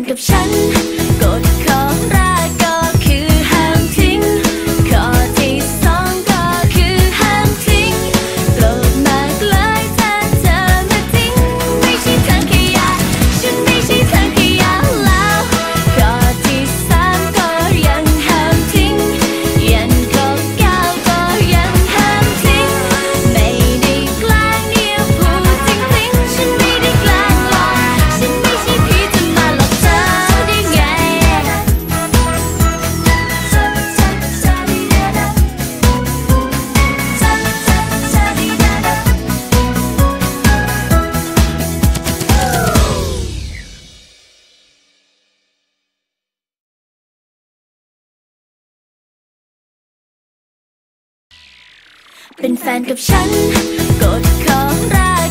นกับฉันกดของเรา เป็นแฟนกับฉันกดของเรา